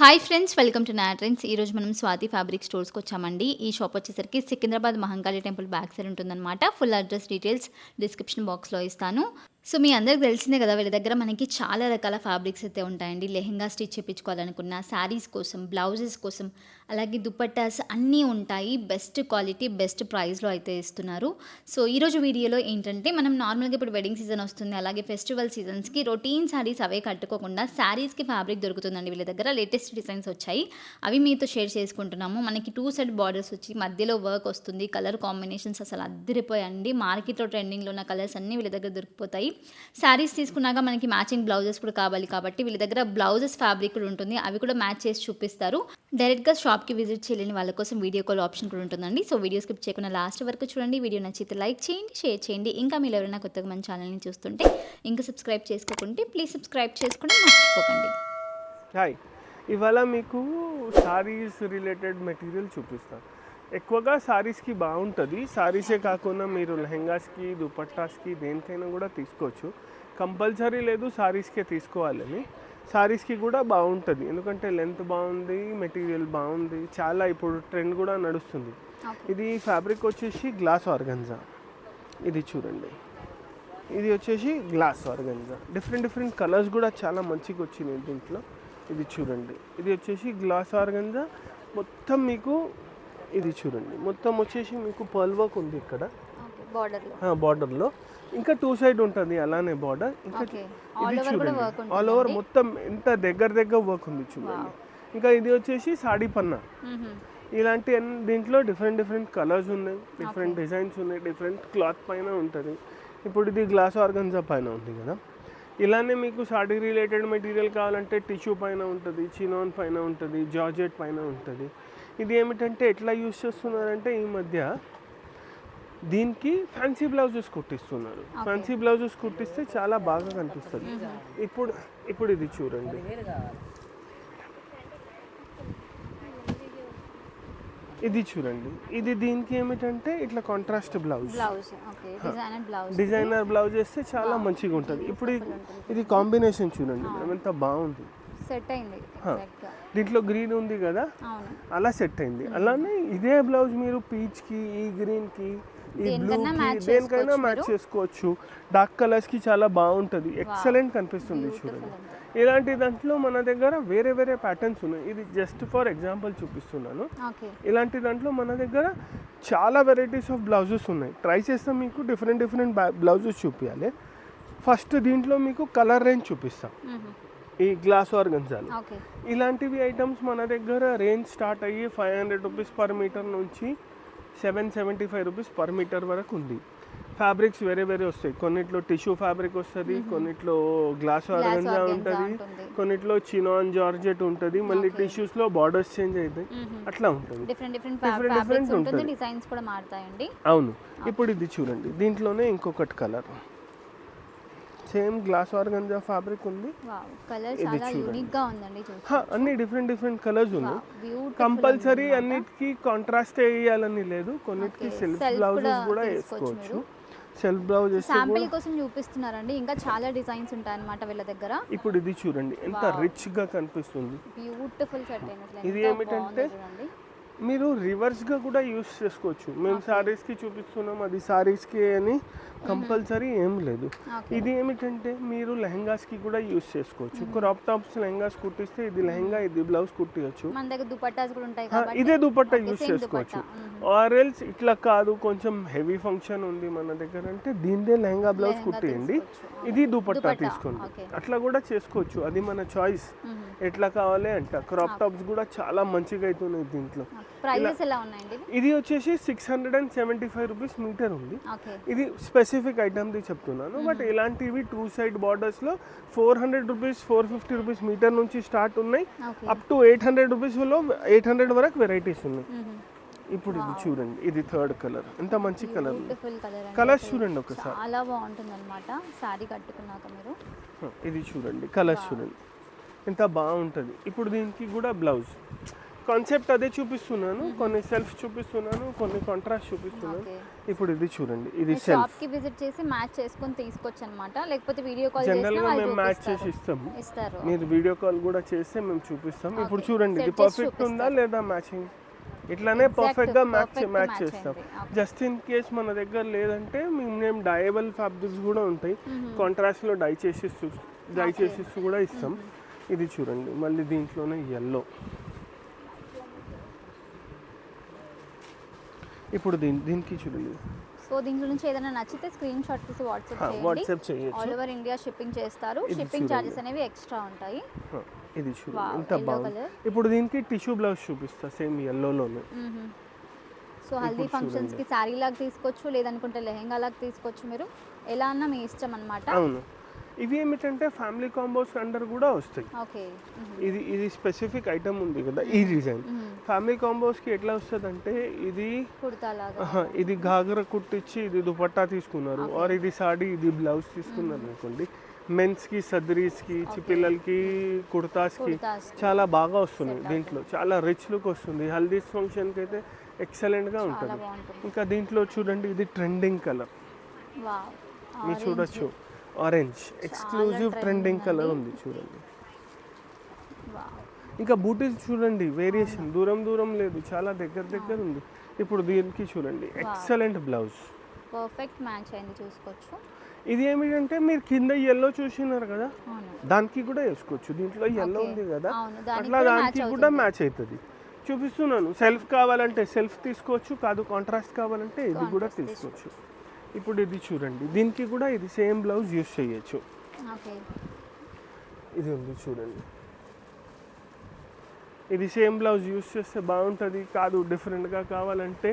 Hi friends welcome to నాట్రెన్స్ ఈరోజు మనం స్వాతి ఫ్యాబ్రిక్ స్టోర్స్కి వచ్చామండి. ఈ షాప్ వచ్చేసరికి Secunderabad Mahankali temple back side ఉంటుందన్నమాట. ఫుల్ అడ్రస్ డీటెయిల్స్ డిస్క్రిప్షన్ బాక్స్లో ఇస్తాను. సో మీ అందరికి తెలిసిందే కదా వీళ్ళ దగ్గర మనకి చాలా రకాల ఫ్యాబ్రిక్స్ అయితే ఉంటాయండి. లెహెంగా స్టిచ్ చేయించుకోవాలనుకున్న శారీస్ కోసం బ్లౌజెస్ కోసం అలాగే దుపట్టాస్ అన్నీ ఉంటాయి. బెస్ట్ క్వాలిటీ బెస్ట్ ప్రైస్లో అయితే ఇస్తున్నారు. సో ఈరోజు వీడియోలో ఏంటంటే మనం నార్మల్గా ఇప్పుడు వెడ్డింగ్ సీజన్ వస్తుంది. అలాగే ఫెస్టివల్ సీజన్స్కి రొటీన్ శారీస్ అవే కట్టుకోకుండా శారీస్కి ఫ్యాబ్రిక్ దొరుకుతుందండి వీళ్ళ దగ్గర. లేటెస్ట్ డిజైన్స్ వచ్చాయి. అవి మీతో షేర్ చేసుకుంటున్నాము. మనకి టూ సెట్ బార్డర్స్ వచ్చి మధ్యలో వర్క్ వస్తుంది. కలర్ కాంబినేషన్స్ అసలు అద్దరిపోయండి. మార్కెట్లో ట్రెండింగ్లో ఉన్న కలర్స్ అన్నీ వీళ్ళ దగ్గర దొరికిపోతాయి. శారీస్ తీసుకున్నాక మనకి మ్యాచింగ్ బ్లౌజెస్ కూడా కావాలి కాబట్టి వీళ్ళ దగ్గర బ్లౌజెస్ ఫ్యాబ్రిక్ కూడా ఉంటుంది. అవి కూడా మ్యాచ్ చేసి చూపిస్తారు. డైరెక్ట్గా షాప్ షాప్కి విజిట్ చేయలేని వాళ్ళ కోసం వీడియో కాల్ ఆప్షన్ కూడా ఉంటుందండి. సో వీడియో స్కిప్ చేయకుండా లాస్ట్ వరకు చూడండి. వీడియో నచ్చితే లైక్ చేయండి షేర్ చేయండి. ఇంకా మీరు ఎవరైనా కొత్తగా మన ఛానల్ని చూస్తుంటే ఇంకా సబ్స్క్రైబ్ చేసుకోకుంటే ప్లీజ్ సబ్స్క్రైబ్ చేసుకోండి మర్చిపోకండి. హాయ్. ఇవాళ మీకు శారీస్ రిలేటెడ్ మెటీరియల్ చూపిస్తాను. ఎక్కువగా శారీస్కి బాగుంటుంది. శారీసే కాకుండా మీరు లెహెంగాస్కి దుపట్టాస్కి దేనికైనా కూడా తీసుకోవచ్చు. కంపల్సరీ లేదు శారీస్కే తీసుకోవాలని. సారీస్కి కూడా బాగుంటుంది. ఎందుకంటే లెంత్ బాగుంది మెటీరియల్ బాగుంది చాలా ఇప్పుడు ట్రెండ్ కూడా నడుస్తుంది. ఇది ఫ్యాబ్రిక్ వచ్చేసి గ్లాస్ ఆర్గన్జా. ఇది చూడండి. ఇది వచ్చేసి glass organza. Different different colours కూడా చాలా మంచిగా వచ్చినాయి దీంట్లో. ఇది చూడండి. ఇది వచ్చేసి గ్లాస్ ఆర్గన్జా. మొత్తం మీకు ఇది చూడండి. మొత్తం వచ్చేసి మీకు పర్ల్ వర్క్ ఉంది ఇక్కడ బార్డర్లో బార్డర్లో. ఇంకా టూ సైడ్ ఉంటుంది అలానే బార్డర్ ఇంకా ఇది ఆల్ ఓవర్ కూడా చూడండి. ఆల్ ఓవర్ మొత్తం ఎంత దగ్గర దగ్గర వర్క్ ఉంది చూడండి. ఇంకా ఇది వచ్చేసి సాడీ పన్నా. ఇలాంటి దీంట్లో డిఫరెంట్ డిఫరెంట్ కలర్స్ ఉన్నాయి. డిఫరెంట్ డిజైన్స్ ఉన్నాయి. డిఫరెంట్ క్లాత్ పైన ఉంటుంది. ఇప్పుడు ఇది గ్లాస్ ఆర్గన్జా పైన ఉంది కదా. ఇలానే మీకు సాడీ రిలేటెడ్ మెటీరియల్ కావాలంటే టిష్యూ పైన ఉంటుంది చినాన్ పైన ఉంటుంది జార్జెట్ పైన ఉంటుంది. ఇది ఏమిటంటే ఎట్లా యూస్ చేస్తున్నారంటే ఈ మధ్య దీనికి ఫ్యాన్సీ బ్లౌజెస్ కుట్టిస్తున్నారు. ఫ్యాన్సీ బ్లౌజెస్ కుట్టిస్తే చాలా బాగా కనిపిస్తుంది. ఇప్పుడు ఇప్పుడు ఇది చూడండి. ఇది చూడండి. ఇది దీనికి ఏమిటంటే ఇట్లా కాంట్రాస్ట్ బ్లౌజ్ డిజైనర్ బ్లౌజ్ వేస్తే చాలా మంచిగా ఉంటుంది. ఇప్పుడు ఇది- కాంబినేషన్ చూడండి. మేడం ఎంత బాగుంది. సెట్ అయింది దీంట్లో గ్రీన్ ఉంది కదా? అలా సెట్ అయింది. అలానే ఇదే బ్లౌజ్ మీరు పీచ్కి ఈ గ్రీన్కి ఈ బ్లూ దేనికైనా మ్యాచ్ చేసుకోవచ్చు. డార్క్ కలర్స్కి చాలా బాగుంటుంది. ఎక్సలెంట్ కనిపిస్తుంది చూడండి. ఇలాంటి దాంట్లో మన దగ్గర వేరే వేరే ప్యాటర్న్స్ ఉన్నాయి. ఇది జస్ట్ ఫర్ ఎగ్జాంపుల్ చూపిస్తున్నాను. ఇలాంటి దాంట్లో మన దగ్గర చాలా వెరైటీస్ ఆఫ్ బ్లౌజెస్ ఉన్నాయి. ట్రై చేస్తే మీకు డిఫరెంట్ డిఫరెంట్ బ్లౌజెస్ చూపించాలి ఫస్ట్ దీంట్లో మీకు కలర్ రేంజ్ చూపిస్తాం. ఈ గ్లాస్ ఆర్గన్జాలు ఇలాంటివి ఐటమ్స్ మన దగ్గర రేంజ్ స్టార్ట్ అయ్యి five hundred rupees per metre నుంచి seven seventy five rupees per metre వరకు ఉంది. ఫ్యాబ్రిక్స్ వేరే వేరే వస్తాయి. కొన్నిట్లో టిష్యూ ఫ్యాబ్రిక్ వస్తుంది కొన్నిట్లో గ్లాస్ ఆర్గంజా ఉంటుంది. కొన్నిట్లో చినాన్ జార్జెట్ ఉంటుంది. మళ్ళీ టిష్యూస్లో బార్డర్స్ చేంజ్ అవుతాయి అట్లా ఉంటుంది. డిఫరెంట్ డిఫరెంట్ ఉంటుంది ఉంటుంది. డిజైన్స్ కూడా మారుతాయండి. అవును. ఇప్పుడు ఇది చూడండి. దీంట్లోనే ఇంకొకటి colour. Same glass organza fabric ఉంది. కలర్ చాలా. యూనిక్గా ఉందండి అన్ని డిఫరెంట్ డిఫరెంట్ కలర్స్ ఉన్నాయి. బ్యూటిఫుల్ కంపల్సరీ అన్నిటికీ కాంట్రాస్ట్ వేయాలని లేదు. కొన్నిటికి. సెల్ఫ్ బ్లౌజెస్ కూడా వేసుకోవచ్చు. సెల్ఫ్ బ్లౌజ్ వేస్తే శాంపిల్ కోసం చూపిస్తున్నారండి. ఇంకా చాలా డిజైన్స్ ఉంటాయన్నమాట వీళ్ళ దగ్గర. ఇప్పుడు ఇది చూడండి. ఎంత రిచ్గా కనిపిస్తుంది. బ్యూటిఫుల్ సెట్ ఇది ఏమిటంటే మీరు రివర్స్గా కూడా యూస్ చేసుకోవచ్చు. మేము సారీస్కి చూపిస్తున్నాం అది సారీస్కి అని కంపల్సరీ ఏం లేదు. ఇది ఏమిటంటే మీరు లెహంగాస్కి కూడా యూస్ చేసుకోవచ్చు. క్రాప్ టాప్స్ లెహంగాస్ కుట్టిస్తే ఇది లెహంగా ఇది బ్లౌజ్ కుట్టియచ్చు. ఇదే దుపట్టా యూస్ చేసుకోవచ్చు. దుపట్టా. ఆర్ ఎల్స్ ఇట్లా కాదు కొంచెం హెవీ ఫంక్షన్ ఉంది మన దగ్గర అంటే దీనిదే లెహంగా బ్లౌజ్ కుట్టియండి. ఇది దుపట్టా తీసుకోండి. అట్లా కూడా చేసుకోవచ్చు. అది మన చాయిస్ ఎట్లా కావాలి అంట. క్రాప్ టాప్స్ కూడా చాలా మంచిగా అవుతున్నాయి దీంట్లో. ప్రైజెస్ ఎలా ఉన్నాయండి ఇవి? ఇది వచ్చేసి six hundred and seventy five rupees metre ఉంది. ఇది స్పెసిఫిక్ ఐటమ్ది చెప్తున్నాను బట్ ఇలాంటివి two side బార్డర్స్లో four hundred rupees four fifty rupees metre నుంచి స్టార్ట్ ఉన్నాయి. అప్ టు ఎయిట్ హండ్రెడ్ రూపీస్లో ఎయిట్ హండ్రెడ్ వరకు వెరైటీస్ ఉన్నాయి. ఇప్పుడు ఇది చూడండి ఇది థర్డ్ కలర్ ఎంత మంచి కలర్ కలర్స్ చూడండి ఒకసారి. చాలా బాగుంటుంది అనమాట శారీ కట్టుకున్నాక మీరు. ఇది చూడండి కలర్స్ చూడండి. ఎంత బాగుంటుంది. ఇప్పుడు దీనికి కూడా బ్లౌజ్ కాన్సెప్ట్ అదే చూపిస్తున్నాను కొన్ని సెల్ఫ్ చూపిస్తున్నాను కొన్ని కాంట్రాస్ట్ చూపిస్తున్నాను. ఇప్పుడు ఇది చూడండి ఇది షాప్ సెల్ఫ్కి విజిట్ చేసి మ్యాచ్ చేసుకొని తీసుకోవచ్చు అనమాట లేకపోతే వీడియో కాల్ జనరల్గా మేము మ్యాచ్ చేసి. ఇస్తాము. ఇస్తారు. మీరు వీడియో కాల్ కూడా చేస్తే మేము చూపిస్తాం. ఇప్పుడు. చూడండి ఇది పర్ఫెక్ట్ ఉందా. లేదా మ్యాచింగ్ ఇట్లానే Exact, పర్ఫెక్ట్గా మ్యాచ్ మ్యాచ్ చేస్తాం. జస్ట్ ఇన్ కేస్ మన దగ్గర లేదంటే మేము డయబుల్ ఫ్యాబ్రిక్స్ కూడా ఉంటాయి. కాంట్రాస్ట్లో డై చేసి డై. చేసి కూడా ఇస్తాం. ఇది చూడండి మళ్ళీ దీంట్లోనే ఎల్లో ఇప్పుడు దీని దీనికి చూడండి సో దీంట్లో నుంచి ఏదైనా నచ్చితే స్క్రీన్ షాట్ తీసి వాట్సాప్ చేయండి. వాట్సాప్ చేయొచ్చు. ఆల్ ఓవర్ ఇండియా షిప్పింగ్ చేస్తారు. షిప్పింగ్. చార్జెస్ అనేవి ఎక్స్ట్రా ఉంటాయి. ఇది ఎంత బాగుంది. ఇప్పుడు దీనికి టిష్యూ బ్లౌజ్ చూపిస్తా సేమ్ ఎల్లోలోనే సో హల్దీ ఫంక్షన్స్కి శారీ లాగా తీసుకోవచ్చు లేదనుకుంటే లెహెంగా లాగా తీసుకోవచ్చు మీరు. ఎలా అన్నా మీ ఇష్టం అనమాట అవును. ఇవి ఏమిటంటే ఫ్యామిలీ కాంబోస్ అండర్ కూడా వస్తాయి. ఇది ఇది స్పెసిఫిక్ ఐటమ్ ఉంది కదా ఈ డిజైన్ ఫ్యామిలీ కాంబోస్కి ఎట్లా వస్తుంది అంటే ఇది ఇది గాగర కుట్టించి ఇది దుపట్టా తీసుకున్నారు. ఆర్ ఇది సాడీ ఇది బ్లౌజ్ తీసుకున్నారు అనుకోండి. మెన్స్కి సర్దరీస్కి పిల్లలకి కుర్తాస్కి కుర్తాస్ చాలా బాగా వస్తున్నాయి దీంట్లో. చాలా రిచ్ లుక్ వస్తుంది. హల్దీస్ ఫంక్షన్కి అయితే ఎక్సలెంట్గా ఉంటుంది. ఇంకా దీంట్లో చూడండి ఇది ట్రెండింగ్ కలర్ మీరు చూడొచ్చు. ఆరెంజ్ ఎక్స్క్లూజివ్ ట్రెండింగ్ కలర్ ఉంది చూడండి. ఇంకా బూటీస్ చూడండి వేరియేషన్ దూరం దూరం లేదు చాలా దగ్గర దగ్గర ఉంది. ఇప్పుడు దీనికి చూడండి ఎక్సలెంట్ బ్లౌజ్ పర్ఫెక్ట్ మ్యాచ్ అయింది చూసుకోవచ్చు. ఇది ఏమిటంటే మీరు కింద ఎల్లో చూసినారు కదా దానికి కూడా వేసుకోవచ్చు. దీంట్లో ఎల్లో. ఉంది కదా అట్లా దానికి కూడా. మ్యాచ్ అవుతుంది. చూపిస్తున్నాను సెల్ఫ్ కావాలంటే సెల్ఫ్ తీసుకోవచ్చు కాదు కాంట్రాస్ట్ కావాలంటే ఇది కూడా తీసుకోవచ్చు. ఇప్పుడు ఇది చూడండి. దీనికి కూడా ఇది సేమ్ బ్లౌజ్ యూస్ చేయొచ్చు. ఇది ఉంది చూడండి. ఇది సేమ్ బ్లౌజ్ యూస్ చేస్తే బాగుంటుంది కాదు డిఫరెంట్గా కావాలంటే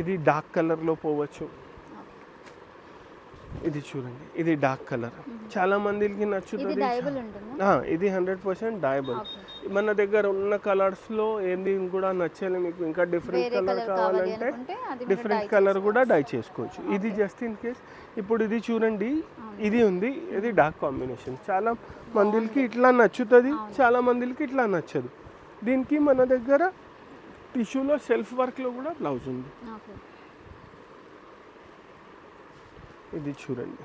ఇది డార్క్ కలర్లో పోవచ్చు. ఇది చూడండి. ఇది డార్క్ కలర్. చాలా మందికి నచ్చుతుంది. ఇది హండ్రెడ్ పర్సెంట్ డయబుల్ మన దగ్గర ఉన్న కలర్స్లో ఏంది కూడా నచ్చేది మీకు. ఇంకా డిఫరెంట్ కలర్ కలర్ కావాలి కావాలంటే డిఫరెంట్ కలర్ కూడా. డై చేసుకోవచ్చు. ఇది జస్ట్ ఇన్ కేస్ ఇప్పుడు ఇది చూడండి. ఇది ఉంది. ఇది డార్క్ కాంబినేషన్ చాలా మందికి ఇట్లా నచ్చుతుంది. చాలా మందికి ఇట్లా నచ్చదు. దీనికి మన దగ్గర టిష్యూలో సెల్ఫ్ వర్క్లో కూడా బ్లౌజ్ ఉంది. ఇది చూడండి.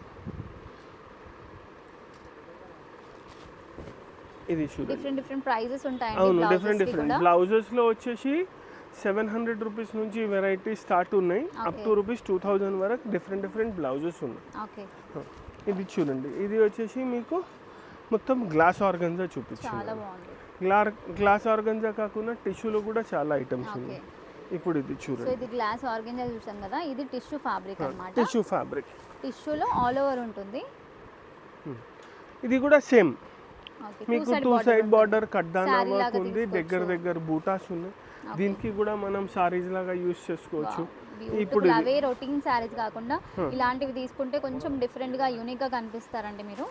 ఇది చూడండి. డిఫరెంట్ డిఫరెంట్ ప్రైజెస్ ఉంటాయండి అవును డిఫరెంట్ డిఫరెంట్ బ్లౌజెస్లో వచ్చేసి సెవెన్ హండ్రెడ్ రూపీస్ నుంచి వెరైటీ స్టార్ట్ ఉన్నాయి. Up to. Rupees two thousand వరకు డిఫరెంట్ డిఫరెంట్ బ్లౌజెస్ ఉన్నాయి. ఓకే ఇది చూడండి. ఇది వచ్చేసి మీకు మొత్తం గ్లాస్ ఆర్గన్జా చాలా చూపించింది గ్లాస్ ఆర్గన్జా కాకుండా టిష్యూలో కూడా చాలా ఐటమ్స్ ఉన్నాయి. ఇప్పుడు ఇది సో చూడండి. ఇది గ్లాస్ ఆర్గెంజా చూసాం కదా ఇది టిష్యూ ఫ్యాబ్రిక్ అన్నమాట. టిష్యూ ఫ్యాబ్రిక్ టిష్యూలో ఆల్ ఓవర్ ఉంటుంది. ఇది కూడా సేమ్ మీకు టూ సైడ్ బార్డర్ వర్క్ లాగా ఉంది దగ్గర. దగ్గర బూటాస్ ఉన్నాయి. దీనికి కూడా మనం సారీస్ లాగా యూస్ చేసుకోవచ్చు. ఇప్పుడు అవే రొటీన్ శారీస్ కాకుండా ఇలాంటివి తీసుకుంటే కొంచెం డిఫరెంట్గా యూనిక్గా కనిపిస్తారండి మీరు.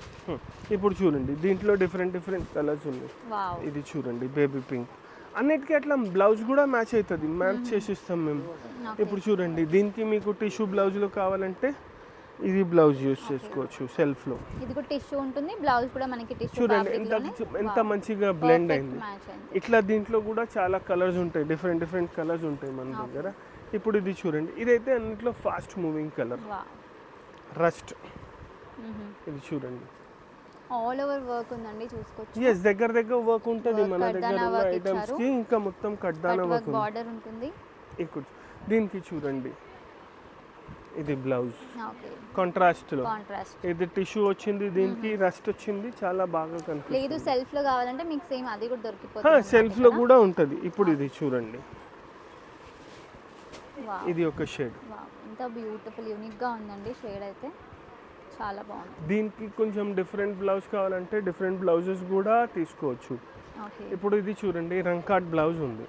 ఇప్పుడు చూడండి దీంట్లో డిఫరెంట్ డిఫరెంట్ కలర్స్ ఉన్నాయి. వావ్. ఇది చూడండి బేబీ పింక్ అన్నిటికీ అట్లా బ్లౌజ్ కూడా మ్యాచ్ అవుతుంది మ్యాచ్ చేసిస్తాం మేము. ఇప్పుడు చూడండి దీనికి మీకు టిష్యూ బ్లౌజ్లో కావాలంటే ఇది బ్లౌజ్ యూస్ చేసుకోవచ్చు సెల్ఫ్లో ఇది కూడా టిష్యూ ఉంటుంది బ్లౌజ్ కూడా మనకి టిష్యూ చూడండి ఎంత ఎంత మంచిగా బ్లెండ్ అయింది. ఇట్లా దీంట్లో కూడా చాలా కలర్స్ ఉంటాయి డిఫరెంట్ డిఫరెంట్ కలర్స్ ఉంటాయి మన దగ్గర. ఇప్పుడు ఇది చూడండి ఇదైతే అన్నిట్లో ఫాస్ట్ మూవింగ్ కలర్ రస్ట్ ఇది చూడండి. ఆల్ ఓవర్ వర్క్ ఉందండి చూసుకోవచ్చు. ఎస్ దగ్గర దగ్గర వర్క్ ఉంటుంది మన దగ్గర ఐటమ్స్. కి ఇంకా మొత్తం కడ్డాన కట్ వర్క్ బార్డర్ ఉంటుంది. ఇక్కడ దీనికి చూడండి. ఇది బ్లౌజ్. Okay contrast. లో ఇది టిష్యూ వచ్చింది దీనికి రస్ట్ వచ్చింది చాలా బాగా లేదు కనిపిస్తుంది. సెల్ఫ్లో కావాలంటే మీకు సేమ్ అది కూడా దొరికిపోతుంది సెల్ఫ్లో కూడా ఉంటది. ఇప్పుడు ఇది చూడండి. ఇది ఒక షేడ్. ఎంత బ్యూటిఫుల్ యూనిక్గా ఉందండి షేడ్ అయితే. చాలా బాగుంది. దీనికి కొంచెం డిఫరెంట్ బ్లౌజ్ కావాలంటే డిఫరెంట్ బ్లౌజెస్ కూడా తీసుకోవచ్చు. ఇప్పుడు ఇది చూడండి రంకాట్ బ్లౌజ్ ఉంది.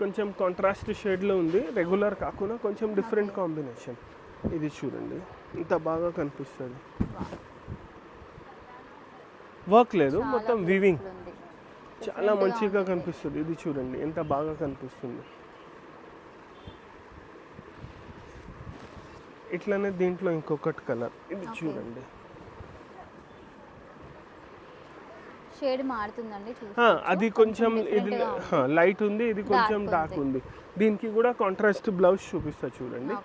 కొంచెం కాంట్రాస్ట్ షేడ్లో ఉంది రెగ్యులర్ కాకుండా కొంచెం డిఫరెంట్ కాంబినేషన్. ఇది చూడండి. ఇంత బాగా కనిపిస్తుంది. వర్క్ లేదు మొత్తం వివింగ్ చాలా మంచిగా కనిపిస్తుంది. ఇది చూడండి ఎంత బాగా కనిపిస్తుంది. ఇట్లానే దీంట్లో ఇంకొకటి కలర్. ఇది. చూడండి. షేడ్ మారుతుందండి అది కొంచెం ఇది. లైట్ ఉంది. ఇది కొంచెం డార్క్ ఉంది. దీనికి కూడా కాంట్రాస్ట్ బ్లౌజ్ చూపిస్తా చూడండి.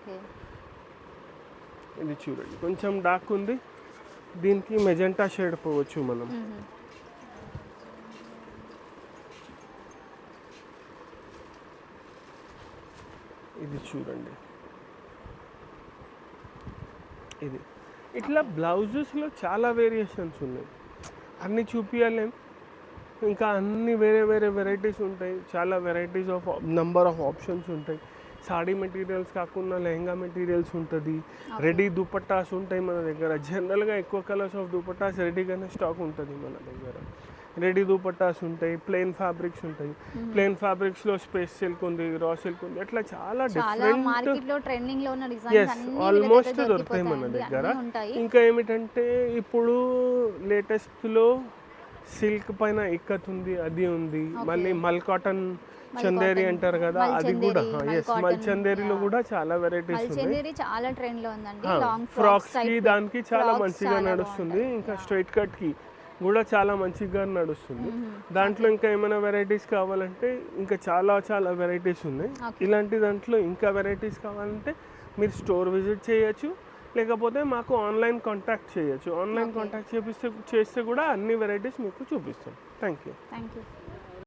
ఇది చూడండి. కొంచెం డార్క్ ఉంది. దీనికి మెజెంటా షేడ్ పోవచ్చు మనం. ఇది చూడండి. ఇది. ఇట్లా బ్లౌజెస్లో చాలా వేరియేషన్స్ ఉన్నాయి. అన్ని చూపించలేం ఇంకా అన్ని వేరే వేరే వెరైటీస్ ఉంటాయి. చాలా varieties of number of options ఉంటాయి. సాడీ మెటీరియల్స్ కాకుండా లెహంగా మెటీరియల్స్ ఉంటుంది. రెడీ దుపట్టాస్ ఉంటాయి మన దగ్గర. జనరల్గా ఎక్కువ కలర్స్ ఆఫ్ దుపట్టాస్ రెడీగానే స్టాక్ ఉంటుంది మన దగ్గర. రెడీ దుపట్టాస్ ఉంటాయి ప్లెయిన్ ఫ్యాబ్రిక్స్ ఉంటాయి. ప్లెయిన్ ఫ్యాబ్రిక్స్లో స్పేస్ సిల్క్ ఉంది రా సిల్క్ ఉంది అట్లా చాలా డిఫరెంట్లో లో ఎస్ ఆల్మోస్ట్ దొరుకుతాయి మన దగ్గర. ఇంకా ఏమిటంటే ఇప్పుడు లేటెస్ట్లో సిల్క్ పైన ఇక్కత్ ఉంది అది ఉంది. మళ్ళీ మల్ కాటన్ చందేరి అంటారు కదా అది కూడా. ఎస్ మల్ కాటన్, చందేరిలో yeah. కూడా చాలా వెరైటీస్ ఉన్నాయి. చాలా ట్రెండ్లో ఉందండి. లాంగ్ ఫ్రాక్స్కి దానికి చాలా మంచిగా నడుస్తుంది. ఇంకా స్ట్రైట్ కట్కి కూడా చాలా మంచిగా నడుస్తుంది. దాంట్లో ఇంకా ఏమైనా వెరైటీస్ కావాలంటే ఇంకా చాలా చాలా వెరైటీస్ ఉన్నాయి. ఇలాంటి దాంట్లో ఇంకా వెరైటీస్ కావాలంటే మీరు స్టోర్ విజిట్ చేయొచ్చు. లేకపోతే మాకు ఆన్లైన్ కాంటాక్ట్ చేయొచ్చు. ఆన్లైన్. కాంటాక్ట్ చేపిస్తే చేస్తే కూడా అన్ని వెరైటీస్ మీకు చూపిస్తాం. Thank you thank you